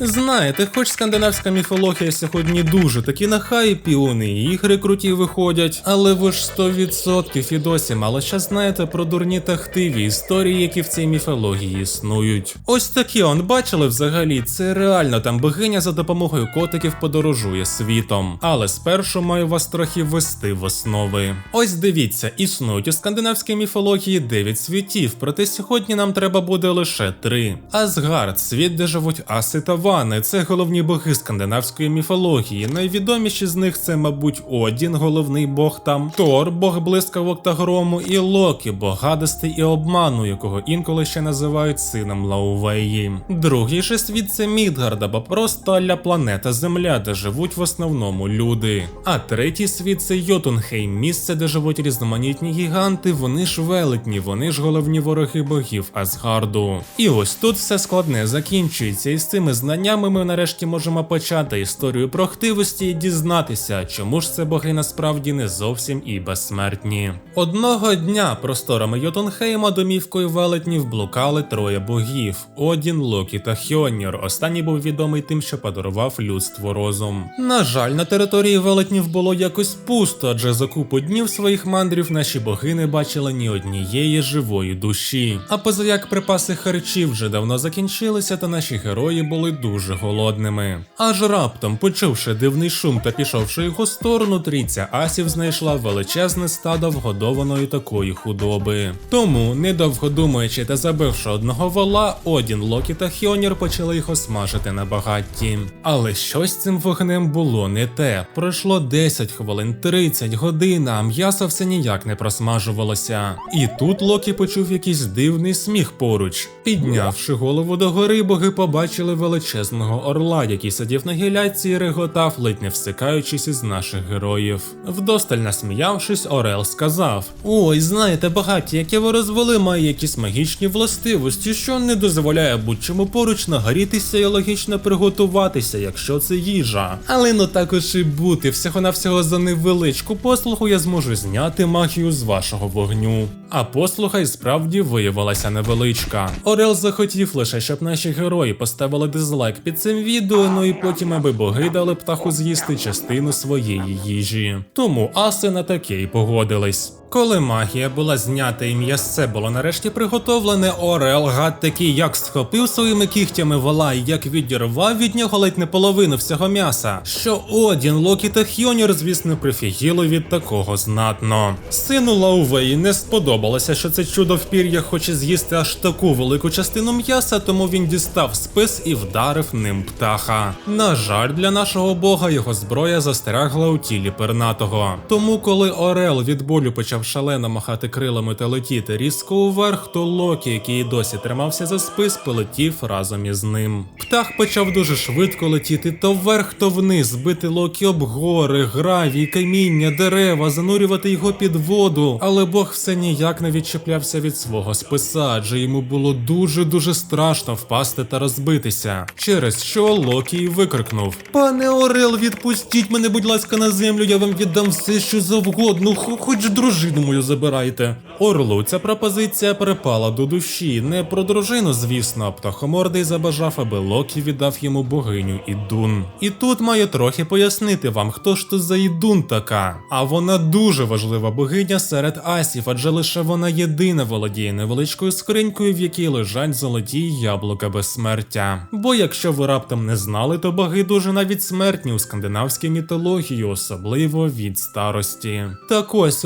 Знаєте, хоч скандинавська міфологія сьогодні дуже таки на хайпі, вони і ігри круті виходять, але ви ж 100% і досі мало що знаєте про дурні та хтиві історії, які в цій міфології існують. Ось такі он бачили взагалі, це реально там богиня за допомогою котиків подорожує світом. Але спершу маю вас трохи ввести в основи. Ось дивіться, існують у скандинавській міфології 9 світів, проте сьогодні нам треба буде лише 3. Асгард, світ, де живуть аси та вани, це головні боги скандинавської міфології. Найвідоміші з них це, мабуть, Одін, головний бог там, Тор, бог блискавок та грому, і Локі, бог гадостей і обману, якого інколи ще називають сином Лаувеї. Другий же світ це Мідгард, або просто аля планета Земля, де живуть в основному люди. А третій світ це Йотунхейм, місце, де живуть різноманітні гіганти, вони ж велетні, вони ж головні вороги богів Асгарду. І ось тут все складне закінчується, і з цими знаннями ми нарешті можемо почати історію про хтивості і дізнатися, чому ж це боги насправді не зовсім і безсмертні. Одного дня просторами Йотунхейма домівкою велетнів блукали троє богів: Одін, Локі та Хьонір. Останній був відомий тим, що подарував людству розум. На жаль, на території велетнів було якось пусто, адже за купу днів своїх мандрів наші боги не бачили ні однієї живої душі. А поза як припаси харчів вже давно закінчилися, та наші герої були дуже голодними. Аж раптом, почувши дивний шум та пішовши його сторону, трійця асів знайшла величезне стадо вгодованої такої худоби. Тому, недовго думаючи та забивши одного вола, Одін, Локі та Хьонір почали їх осмажити на багатті. Але щось цим вогнем було не те. Пройшло 10 хвилин, 30 годин, а м'ясо все ніяк не просмажувалося. І тут Локі почув якийсь дивний сміх поруч. Піднявши голову догори, боги побачили величезного орла, який сидів на гіляці і реготав, ледь не всикаючись із наших героїв. Вдосталь насміявшись, Орел сказав: Ой, знаєте, багаті, яке ви розвели, має якісь магічні властивості, що не дозволяє будь-чому поруч нагорітися і логічно приготуватися, якщо це їжа. Але ну також і бути, всього навсього за невеличку послугу я зможу зняти магію з вашого вогню. А послуга й справді виявилася невеличка. Орел захотів лише, щоб наші герої поставили дизлайк під цим відео, ну і потім, аби боги дали птаху з'їсти частину своєї їжі. Тому аси на таке й погодились. Коли магія була знята і м'ясце було нарешті приготовлене, Орел гад такий як схопив своїми кігтями вола і як відірвав від нього ледь не половину всього м'яса. Що Одін, Локі та Хьонір, звісно, прифігіли від такого знатно. Сину Лаувеї не сподобалося, що це чудо в пір'ях хоче з'їсти аж таку велику частину м'яса, тому він дістав спис і вдарив ним птаха. На жаль, для нашого бога його зброя застрягла у тілі пернатого. Тому, коли Орел від болю почав шалено махати крилами та летіти різко уверх, то Локі, який досі тримався за спис, полетів разом із ним. Птах почав дуже швидко летіти то вверх, то вниз, бити Локі об гори, гравій, каміння, дерева, занурювати його під воду. Але Бог все ніяк не відчіплявся від свого списа, адже йому було дуже дуже страшно впасти та розбитися. Через що Локі й викрикнув: Пане Орел, відпустіть мене, будь ласка, на землю, я вам віддам все, що завгодно, хоч дружину мою забирайте. Орлу ця пропозиція припала до душі. Не про дружину, звісно, птахомордий забажав, аби Локі віддав йому богиню Ідун. І тут маю трохи пояснити вам, хто ж то за Ідун така. А вона дуже важлива богиня серед асів, адже лише вона єдина володіє невеличкою скринькою, в якій лежать золоті яблука безсмертя. Бо якщо ви раптом не знали, то боги дуже навіть смертні у скандинавській мітології, особливо від старості. Так ось,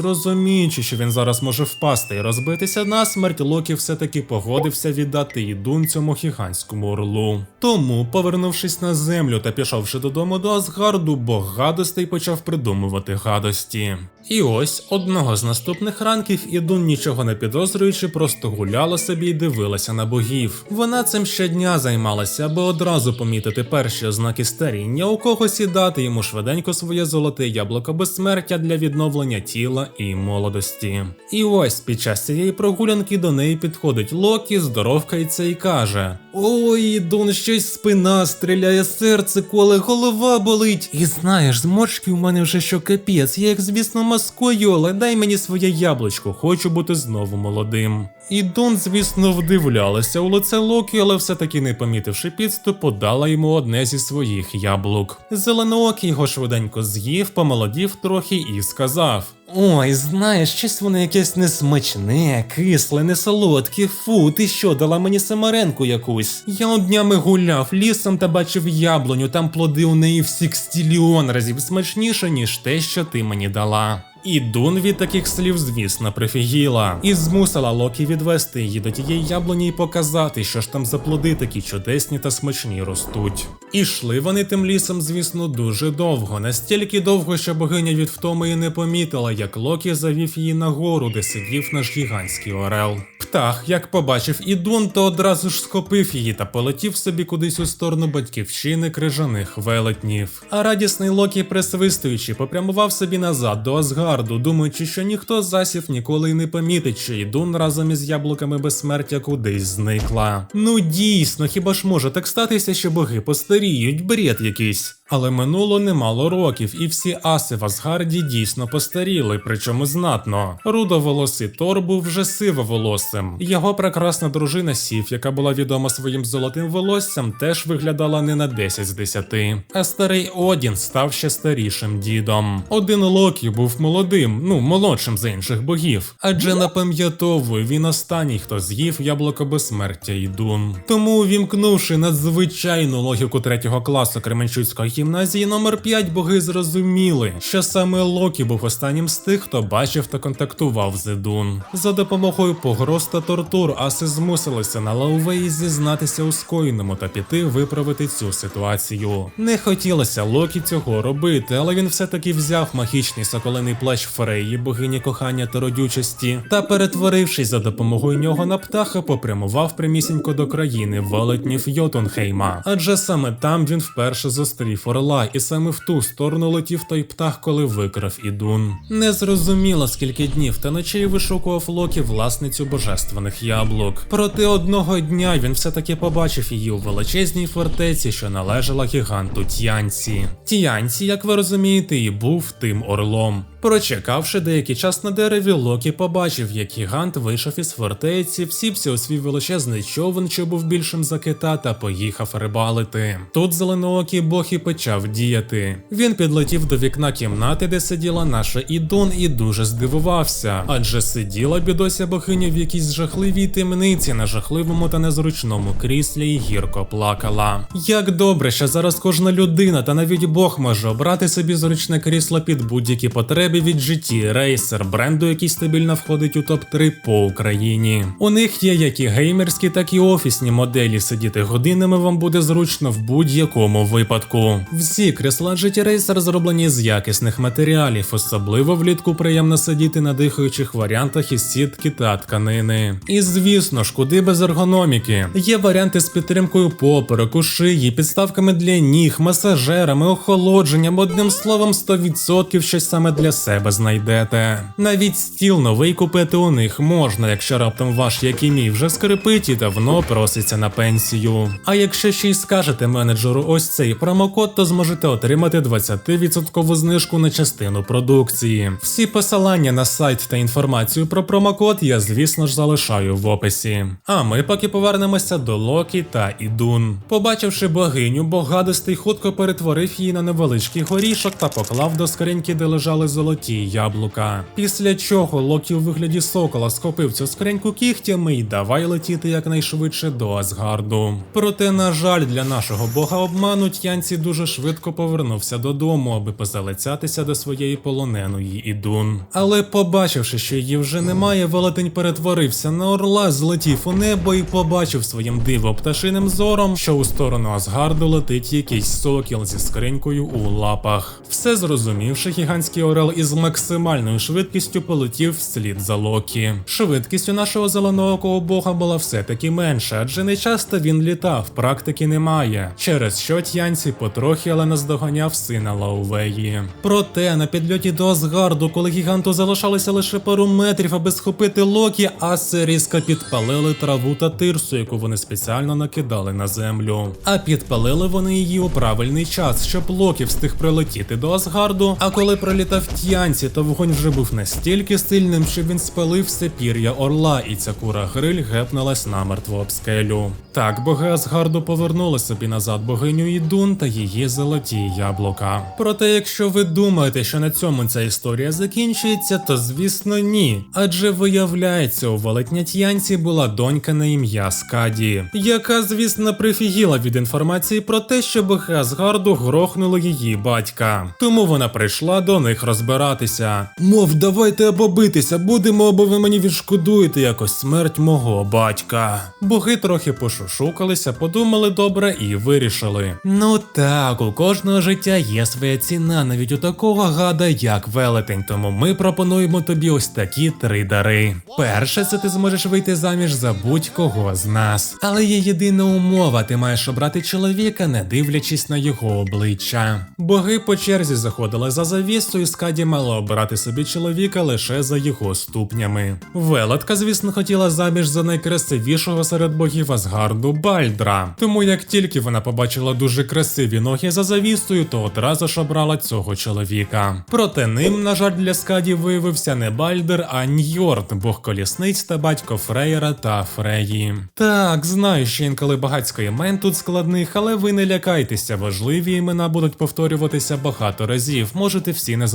розуміючи, що він зараз може впасти і розбитися насмерть, Локі все-таки погодився віддати Ідун цьому гігантському орлу. Тому, повернувшись на землю та пішовши додому до Асгарду, бог гадостей почав придумувати гадості. І ось одного з наступних ранків Ідун, нічого не підозрюючи, просто гуляла собі і дивилася на богів. Вона цим щодня займалася, аби одразу помітити перші ознаки старіння, у когось і дати йому швиденько своє золоте яблуко безсмертя для відновлення тіла і молодості. І ось під час цієї прогулянки до неї підходить Локі, здоровкається і каже: Ой, Дон, щось спина стріляє, серце коле, голова болить. І знаєш, зморшки у мене вже що капець, я як звісно маскою, але дай мені своє яблучко, хочу бути знову молодим. І Дон, звісно, вдивлялася у лице Локі, але все-таки не помітивши підступ, подала йому одне зі своїх яблук. Зеленоокий його швиденько з'їв, помолодів трохи і сказав: Ой, знаєш, щось воно якесь несмачне, кисле, не солодке. Фу, ти що, дала мені самаренку якусь? Я днями гуляв лісом та бачив яблуню, там плоди у неї в сікстіліон разів смачніше, ніж те, що ти мені дала. І Дун від таких слів, звісно, прифігіла, і змусила Локі відвести її до тієї яблуні і показати, що ж там за плоди такі чудесні та смачні ростуть. І йшли вони тим лісом, звісно, дуже довго, настільки довго, що богиня від втоми і не помітила, як Локі завів її на гору, де сидів наш гігантський орел. Птах, як побачив Ідун, то одразу ж схопив її та полетів собі кудись у сторону батьківщини крижаних велетнів. А радісний Локі, присвистуючи, попрямував собі назад до Асгарду, думаючи, що ніхто з засів ніколи й не помітить, що Ідун разом із яблуками безсмертя кудись зникла. Ну дійсно, хіба ж може так статися, що боги постаріють, бред якийсь. Але минуло немало років, і всі аси в Асгарді дійсно постаріли, причому знатно. Рудоволосий Тор був вже сивоволосим. Його прекрасна дружина Сіф, яка була відома своїм золотим волоссям, теж виглядала не на 10 з 10. А старий Одін став ще старішим дідом. Один Локі був молодим, ну молодшим за інших богів. Адже напам'ятовую, він останній, хто з'їв яблуко безсмертя і дун. Тому, увімкнувши надзвичайну логіку третього класу Кременчуцької гімназії номер 5 боги зрозуміли, що саме Локі був останнім з тих, хто бачив та контактував з Едун. За допомогою погроз та тортур аси змусилися на Лаувеї зізнатися у скоєному та піти виправити цю ситуацію. Не хотілося Локі цього робити, але він все-таки взяв магічний соколиний плащ Фреї, богині кохання та родючості, та перетворившись за допомогою нього на птаха, попрямував прямісінько до країни велетнів Йотунхейма. Адже саме там він вперше зустрів орла, і саме в ту сторону летів той птах, коли викрав Ідун. Не зрозуміло, скільки днів та ночей вишукував Локі власницю божественних яблук. Проте одного дня він все-таки побачив її у величезній фортеці, що належала гіганту Тянці. Тянці, як ви розумієте, і був тим орлом. Прочекавши деякий час на дереві, Локі побачив, як гігант вийшов із фортеці, всівся у свій величезний човен, що був більшим за кита, та поїхав рибалити. Тут зеленоокий бог і почав діяти. Він підлетів до вікна кімнати, де сиділа наша Ідун, і дуже здивувався, адже сиділа бідося богиня в якійсь жахливій темниці на жахливому та незручному кріслі і гірко плакала. Як добре, що зараз кожна людина та навіть Бог може обрати собі зручне крісло під будь-які потреби від житті, рейсер, бренду, який стабільно входить у топ-3 по Україні. У них є як і геймерські, так і офісні моделі. Сидіти годинами вам буде зручно в будь-якому випадку. Всі крісла GT Racer зроблені з якісних матеріалів, особливо влітку приємно сидіти на дихаючих варіантах із сітки та тканини. І звісно ж, куди без ергономіки. Є варіанти з підтримкою попереку, шиї, підставками для ніг, масажерами, охолодженням, одним словом, 100% щось саме для себе знайдете. Навіть стіл новий купити у них можна, якщо раптом ваш, як і мій, вже скрипить і давно проситься на пенсію. А якщо ще й скажете менеджеру ось цей промокод, то зможете отримати 20% знижку на частину продукції. Всі посилання на сайт та інформацію про промокод я, звісно ж, залишаю в описі. А ми поки повернемося до Локі та Ідун. Побачивши богиню, богадистий хутко перетворив її на невеличкий горішок та поклав до скриньки, де лежали золоті яблука. Після чого Локі у вигляді сокола схопив цю скриньку кігтями і давай летіти якнайшвидше до Асгарду. Проте, на жаль, для нашого бога обману Тянці дуже швидко повернувся додому, аби позалицятися до своєї полоненої Ідун. Але побачивши, що її вже немає, велетень перетворився на орла, злетів у небо і побачив своїм диво пташиним зором, що у сторону Асгарду летить якийсь сокіл зі скринькою у лапах. Все зрозумівши, гігантський орел із максимальною швидкістю полетів вслід за Локі. Швидкість у нашого зеленого бога була все-таки менша, адже не часто він літав, практики немає. Через що Тянці потрохи, але наздоганяв сина Лаувеї. Проте на підльоті до Асгарду, коли гіганту залишалося лише пару метрів, аби схопити Локі, аси різко підпалили траву та тирсу, яку вони спеціально накидали на землю. А підпалили вони її у правильний час, щоб Локі встиг прилетіти до Асгарду. А коли пролітав Тянці, то вогонь вже був настільки сильним, що він спалив все пір'я орла, і ця кура гриль гепнулась намертво об скелю. Так, боги Асгарду повернули собі назад богиню Ідун та її золоті яблука. Проте, якщо ви думаєте, що на цьому ця історія закінчується, то звісно ні. Адже виявляється, у велетня Тянці була донька на ім'я Скаді, яка, звісно, прифігіла від інформації про те, що боги Асгарду грохнули її батька. Тому вона прийшла до них розбиратися. Мов, давайте або битися, будемо, або ви мені відшкодуєте якось смерть мого батька. Боги трохи пошушукалися, подумали добре і вирішили. Ну так, у кожного життя є своя ціна, навіть у такого гада, як велетень. Тому ми пропонуємо тобі ось такі три дари. Перше, це ти зможеш вийти заміж за будь-кого з нас. Але є єдина умова: ти маєш обрати чоловіка, не дивлячись на його обличчя. Боги по черзі заходили за завісу, і Скаді мала обирати собі чоловіка лише за його ступнями. Велетка, звісно, хотіла заміж за найкрасивішого серед богів Асгарду Бальдра. Тому як тільки вона побачила дуже красиві ноги за завісою, то одразу ж обрала цього чоловіка. Проте ним, на жаль, для Скаді виявився не Бальдер, а Ньорд, бог колісниць та батько Фрейра та Фреї. Так, знаю, що інколи багатько імен тут складних, але ви не лякайтеся, важливі імена будуть повторюватися багато разів, можете всі не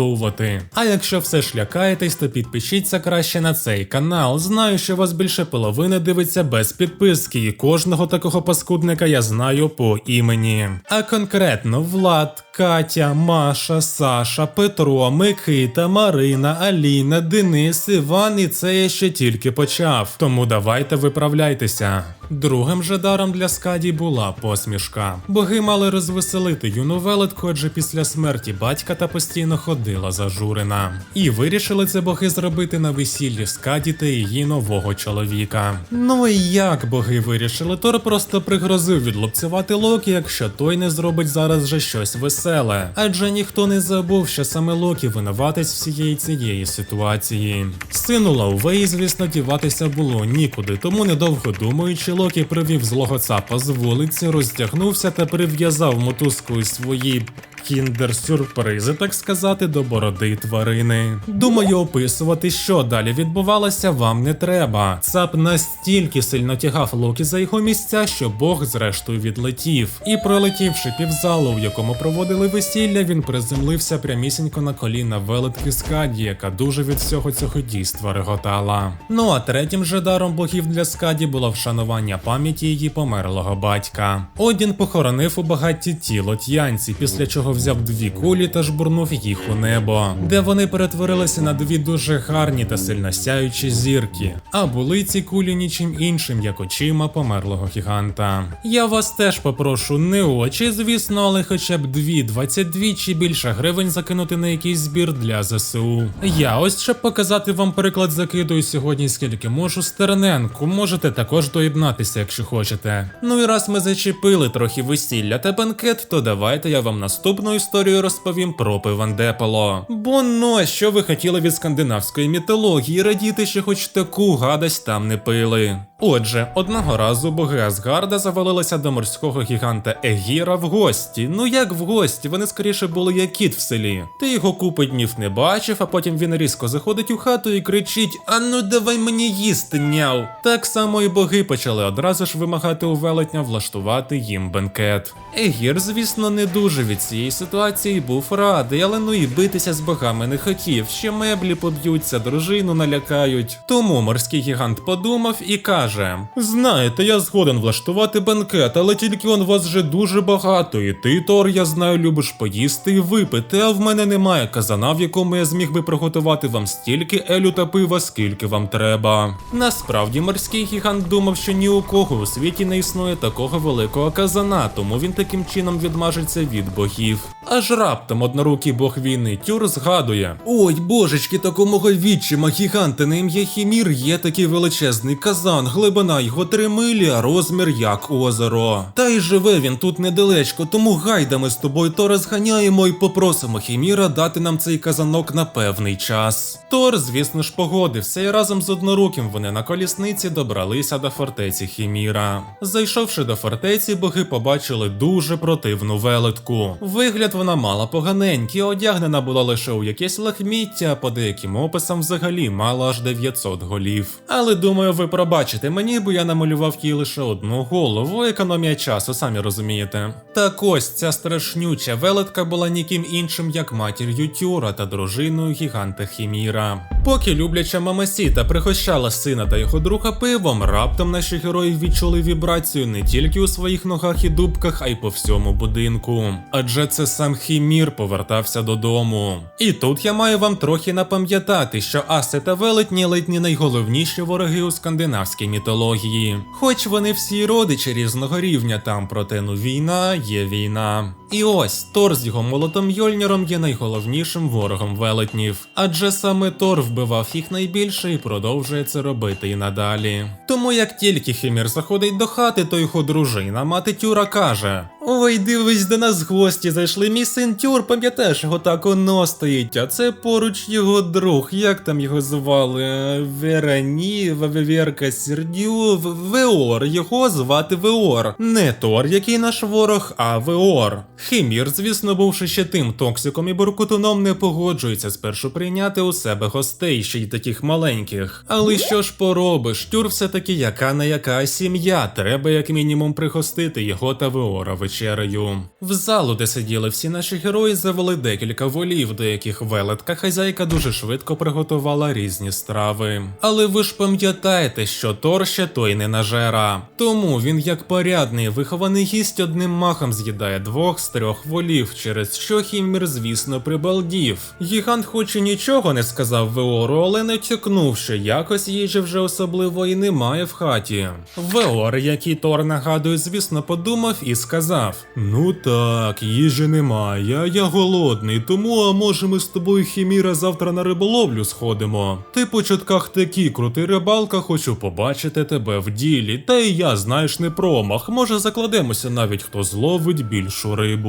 запам'ятовувати. А якщо все ж лякаєтесь, то підпишіться краще на цей канал. Знаю, що вас більше половини дивиться без підписки, і кожного такого паскудника я знаю по імені. А конкретно Влад, Катя, Маша, Саша, Петро, Микита, Марина, Аліна, Денис, Іван, і це я ще тільки почав. Тому давайте виправляйтеся. Другим же даром для Скаді була посмішка. Боги мали розвеселити юну велетку, адже після смерті батька та постійно ходила зажурена. І вирішили це боги зробити на весіллі Скаді та її нового чоловіка. Ну і як боги вирішили, Тор просто пригрозив відлупцювати Локі, якщо той не зробить зараз же щось веселе. Адже ніхто не забув, що саме Локі винуватець всієї цієї ситуації. Сину Лаувеї, звісно, діватися було нікуди, тому недовго думаючи, Локі привів злого цапа з вулиці, розтягнувся та прив'язав мотузкою свої кіндер-сюрпризи, так сказати, до бороди тварини. Думаю, описувати, що далі відбувалося, вам не треба. Цап настільки сильно тягав Локі за його місця, що Бог зрештою відлетів. І пролетівши півзалу, в якому проводили весілля, він приземлився прямісінько на коліна велетки Скаді, яка дуже від всього цього дійства реготала. Ну а третім же даром богів для Скаді було вшанування пам'яті її померлого батька. Одін похоронив у багатті тіло т'янці, після чого взяв дві кулі та жбурнув їх у небо, де вони перетворилися на дві дуже гарні та сильно сяючі зірки. А були ці кулі нічим іншим, як очима померлого гіганта. Я вас теж попрошу не очі, звісно, але хоча б дві, 22 чи більше гривень закинути на якийсь збір для ЗСУ. Я ось щоб показати вам приклад закидую сьогодні, скільки можу стерненку. Можете також доєднатися, якщо хочете. Ну і раз ми зачепили трохи весілля та банкет, то давайте я вам наступну історію розповім про Пивандеполо. Бо ну, що ви хотіли від скандинавської мітології радіти, що хоч таку гадость там не пили. Отже, одного разу боги Асгарда завалилися до морського гіганта Егіра в гості. Ну як в гості, вони скоріше були як кіт в селі. Ти його купи днів не бачив, а потім він різко заходить у хату і кричить: А ну давай мені їсти, няв. Так само і боги почали одразу ж вимагати у велетня влаштувати їм бенкет. Егір, звісно, не дуже від цієї ситуації був радий, але ну і битися з богами не хотів. Ще меблі поб'ються, дружину налякають. Тому морський гігант подумав і каже. Каже: Знаєте, я згоден влаштувати банкет, але тільки он вас вже дуже багато. І ти, Тор, я знаю, любиш поїсти і випити, а в мене немає казана, в якому я зміг би приготувати вам стільки елю та пива, скільки вам треба. Насправді морський гігант думав, що ні у кого у світі не існує такого великого казана, тому він таким чином відмажеться від богів. Аж раптом однорукий бог війни Тюр згадує: Ой, божечки, такого відчима гіганта на ім'я Хімір є такий величезний казан, глибина його три милі, а розмір як озеро. Та й живе він тут недалечко, тому гайда ми з тобою то розганяємо і попросимо Хіміра дати нам цей казанок на певний час. Тор, звісно ж, погодився, і разом з одноруким вони на колісниці добралися до фортеці Хіміра. Зайшовши до фортеці, боги побачили дуже противну велетку. Вигляд вона мала поганенький, одягнена була лише у якесь лахміття, по деяким описам взагалі мала аж 900 голів. Але думаю, ви пробачите мені, бо я намалював їй лише одну голову, економія часу, самі розумієте. Так ось ця страшнюча велетка була ніким іншим, як матір'ю Тюра та дружиною гіганта Хіміра. Поки любляча мамасіта пригощала сина та його друга пивом, раптом наші герої відчули вібрацію не тільки у своїх ногах і дубках, а й по всьому будинку. Адже це сам Хімір повертався додому. І тут я маю вам трохи напам'ятати, що аси та велетні ледь не найголовніші вороги у скандинавській мітології. Хоч вони всі родичі різного рівня там, проте ну війна є війна. І ось Тор з його молотом Йольніром є найголовнішим ворогом велетнів, адже саме Тор вбивав їх найбільше і продовжує це робити і надалі. Тому як тільки Хімір заходить до хати, то його дружина, мати Тюра каже: Ой, дивись, до нас гості зайшли. Мій син Тюр, пам'ятаєш, його так оно стоїть, а це поруч його друг. Як там його звали? Верані, Веверка Сердю, Веор. Його звати Веор. Не Тор, який наш ворог, а Веор. Химір, звісно, бувши ще тим токсиком і буркутуном, не погоджується спершу прийняти у себе гостей, ще й таких маленьких. Але що ж поробиш? Тюр все-таки яка не яка сім'я. Треба як мінімум пригостити його та Веора вечерею. В залу, де сиділи всі наші герої, завели декілька волів, до яких велетка хазяйка дуже швидко приготувала різні страви. Але ви ж пам'ятаєте, що Тор ще той не нажера. Тому він, як порядний вихований гість, одним махом з'їдає двох трьох волів, через що Хіммір, звісно, прибалдів. Гігант, хоч і нічого не сказав Веору, але не тякнув, що якось їжі вже особливо і немає в хаті. Веор, який Тор нагадує, звісно, подумав і сказав: Ну так, їжі немає, я голодний, тому а може ми з тобою Хіміра завтра на риболовлю сходимо. Ти по чутках такий крутий рибалка, хочу побачити тебе в ділі. Та і я, знаєш, не промах. Може закладемося навіть хто зловить більшу рибу.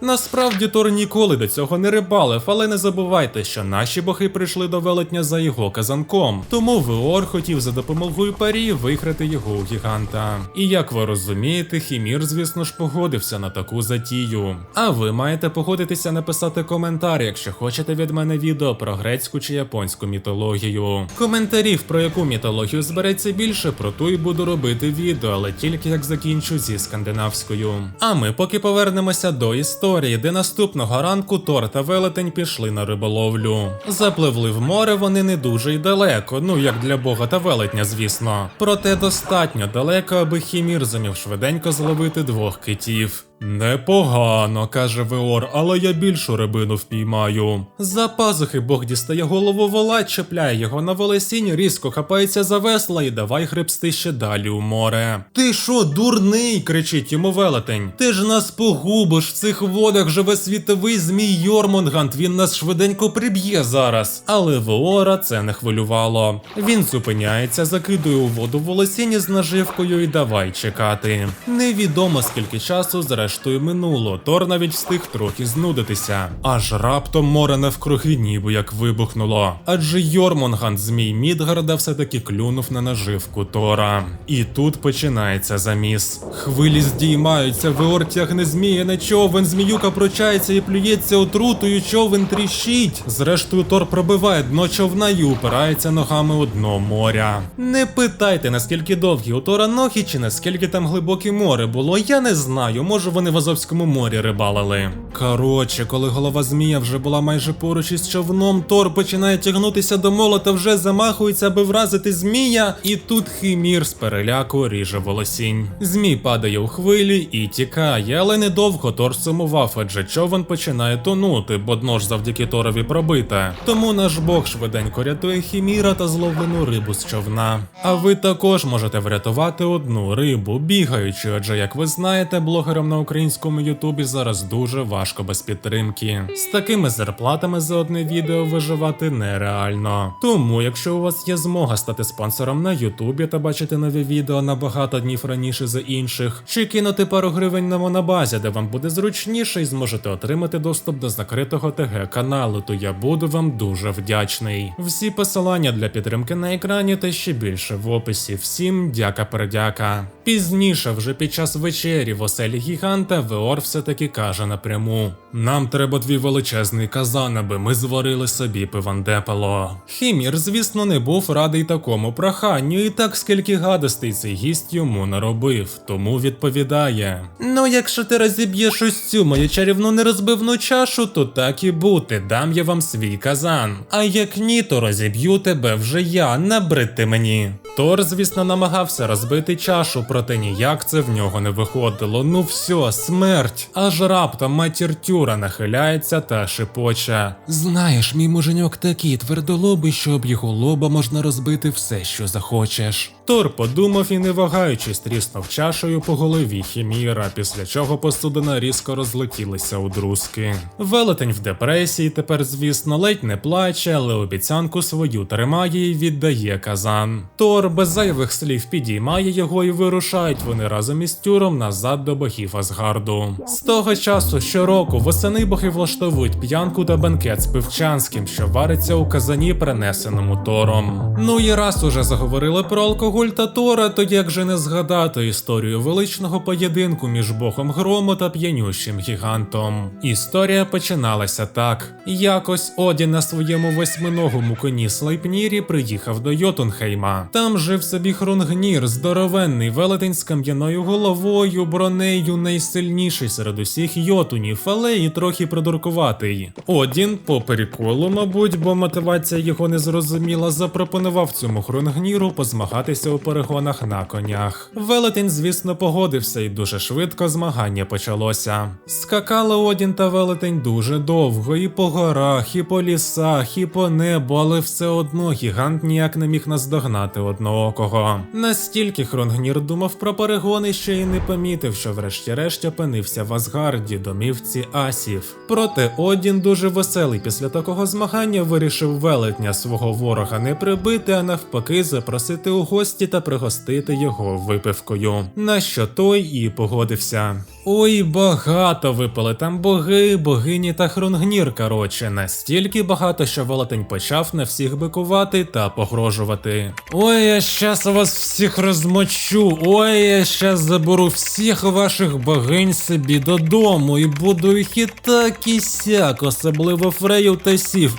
Насправді Тор ніколи до цього не рибалив, але не забувайте, що наші боги прийшли до велетня за його казанком. Тому Веор хотів за допомогою парі виграти його у гіганта. І як ви розумієте, Хімір, звісно ж, погодився на таку затію. А ви маєте погодитися написати коментар, якщо хочете від мене відео про грецьку чи японську мітологію. Коментарів про яку мітологію збереться більше, про ту і буду робити відео, але тільки як закінчу зі скандинавською. А ми поки повернемося до історії, де наступного ранку Тор та Велетень пішли на риболовлю. Запливли в море вони не дуже й далеко, ну як для бога та велетня, звісно. Проте достатньо далеко, аби Хімір зумів швиденько зловити двох китів. Непогано, каже Веор, але я більшу рибину впіймаю. За пазухи Бог дістає голову вола, чіпляє його на волосінь, різко хапається за весла і давай гребсти ще далі у море. Ти що, дурний? кричить йому велетень. Ти ж нас погубиш, в цих водах живе світовий змій Йормунгант, він нас швиденько приб'є зараз. Але Веора це не хвилювало. Він зупиняється, закидує у воду волосінь з наживкою і давай чекати. Невідомо скільки часу зрештою минуло. Тор навіть встиг трохи знудитися. Аж раптом море навкруги ніби як вибухнуло. Адже Йормунганд змій Мідгарда все-таки клюнув на наживку Тора. І тут починається заміс. Хвилі здіймаються, Веор тягне змія на човен, зміюка прочається і плюється отрутою, човен тріщить. Зрештою, Тор пробиває дно човна і упирається ногами у дно моря. Не питайте, наскільки довгі у Тора ноги чи наскільки там глибоке море було, я не знаю. Може вони в Азовському морі рибалили. Коротше, коли голова змія вже була майже поруч із човном, Тор починає тягнутися до молота, вже замахується, аби вразити змія, і тут химір з переляку ріже волосінь. Змій падає у хвилі і тікає, але недовго Тор сумував, адже човен починає тонути, бо дно ж завдяки Торові пробите. Тому наш бог швиденько рятує хіміра та зловлену рибу з човна. А ви також можете врятувати одну рибу, бігаючи, адже як ви знаєте, блогерам на українському Ютубі зараз дуже важко без підтримки. З такими зарплатами за одне відео виживати нереально. Тому, якщо у вас є змога стати спонсором на Ютубі та бачити нові відео на багато днів раніше за інших, чи кинути пару гривень на монобазі, де вам буде зручніше і зможете отримати доступ до закритого ТГ каналу, то я буду вам дуже вдячний. Всі посилання для підтримки на екрані та ще більше в описі. Всім дяка передяка. Пізніше, вже під час вечері в оселі гіганта, Веор все-таки каже напряму: Нам треба твій величезний казан, аби ми зварили собі пивандепело. Хімір, звісно, не був радий такому проханню, і так скільки гадостей цей гість йому наробив, тому відповідає: Ну, якщо ти розіб'єш ось цю мою чарівну нерозбивну чашу, то так і бути, дам я вам свій казан. А як ні, то розіб'ю тебе вже я, набридти мені. Тор, звісно, намагався розбити чашу, проте ніяк це в нього не виходило. Ну все, смерть. Аж раптом матір Тюра нахиляється та шепоче. Знаєш, мій муженьок такий твердолобий, що об його лоба можна розбити все, що захочеш. Тор подумав і, не вагаючись, тріснув чашею по голові хіміра, після чого посудина різко розлетілася у друзки. Велетень в депресії тепер, звісно, ледь не плаче, але обіцянку свою тримає і віддає казан. Тор без зайвих слів підіймає його і вирушають вони разом із тюром назад до богів Асгарду. З того часу щороку восени боги влаштовують п'янку та бенкет з пивчанським, що вариться у казані, принесеному Тором. Ну і раз уже заговорили про алкоголь та Тора, то як же не згадати історію величного поєдинку між богом грому та п'янющим гігантом. Історія починалася так: якось Одін на своєму восьминогому коні Слайпнірі приїхав до Йотунхейма. Там жив собі Хрунгнір, здоровенний велетень з кам'яною головою, бронею, найсильніший серед усіх йотунів, але і трохи придуркуватий. Одін, по приколу, мабуть, бо мотивація його не зрозуміла, запропонував цьому Хрунгніру позмагатися у перегонах на конях. Велетень, звісно, погодився, і дуже швидко змагання почалося. Скакали Одін та велетень дуже довго, і по горах, і по лісах, і по небу, але все одно гігант ніяк не міг наздогнати одноокого. Настільки Хронгнір думав про перегони, що й не помітив, що врешті-решт опинився в Асгарді, домівці асів. Проте Одін дуже веселий після такого змагання вирішив велетня свого ворога не прибити, а навпаки запросити у гості та пригостити його випивкою. На що той і погодився. Ой, багато випили там боги, богині та хрунгнір. Коротше, настільки багато, що велетень почав на всіх бикувати та погрожувати. Ой, я щас вас всіх розмочу. Ой, я щас заберу всіх ваших богинь собі додому і буду їх і так і сяк, особливо фреїв та сів.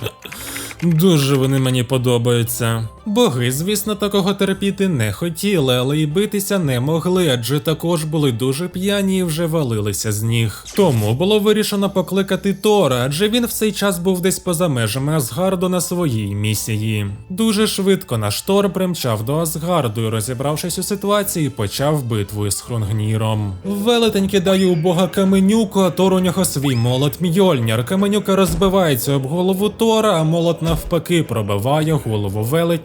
Дуже вони мені подобаються. Боги, звісно, такого терпіти не хотіли, але й битися не могли, адже також були дуже п'яні і вже валилися з ніг. Тому було вирішено покликати Тора, адже він в цей час був десь поза межами Асгарду на своїй місії. Дуже швидко наш Тор примчав до Асгарду і, розібравшись у ситуації, почав битву із Хрунгніром. Велетень кидає у бога каменюку, а Тор у нього свій молот Мьольнір. Каменюка розбивається об голову Тора, а молот навпаки пробиває голову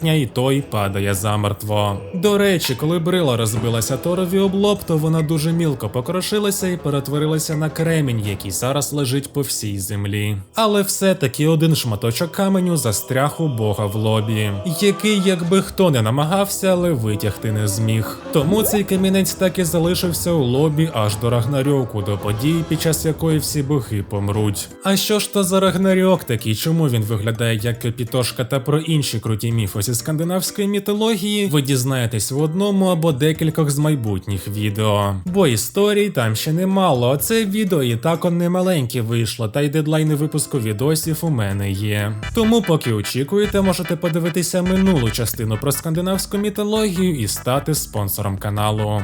велетня, і той падає замертво. До речі, коли брила розбилася Торові об лоб, то вона дуже мілко покрошилася і перетворилася на кремінь, який зараз лежить по всій землі. Але все-таки один шматочок каменю застряг у бога в лобі, який, якби хто не намагався, але витягти не зміг. Тому цей камінець так і залишився у лобі аж до Рагнарьоку, до події, під час якої всі боги помруть. А що ж то за Рагнарьок такий? Чому він виглядає як Капітошка та про інші круті міфи зі скандинавської мітології, ви дізнаєтесь в одному або декількох з майбутніх відео. Бо історій там ще немало, а це відео і так он не маленьке вийшло, та й дедлайни випуску відосів у мене є. Тому, поки очікуєте, можете подивитися минулу частину про скандинавську мітологію і стати спонсором каналу.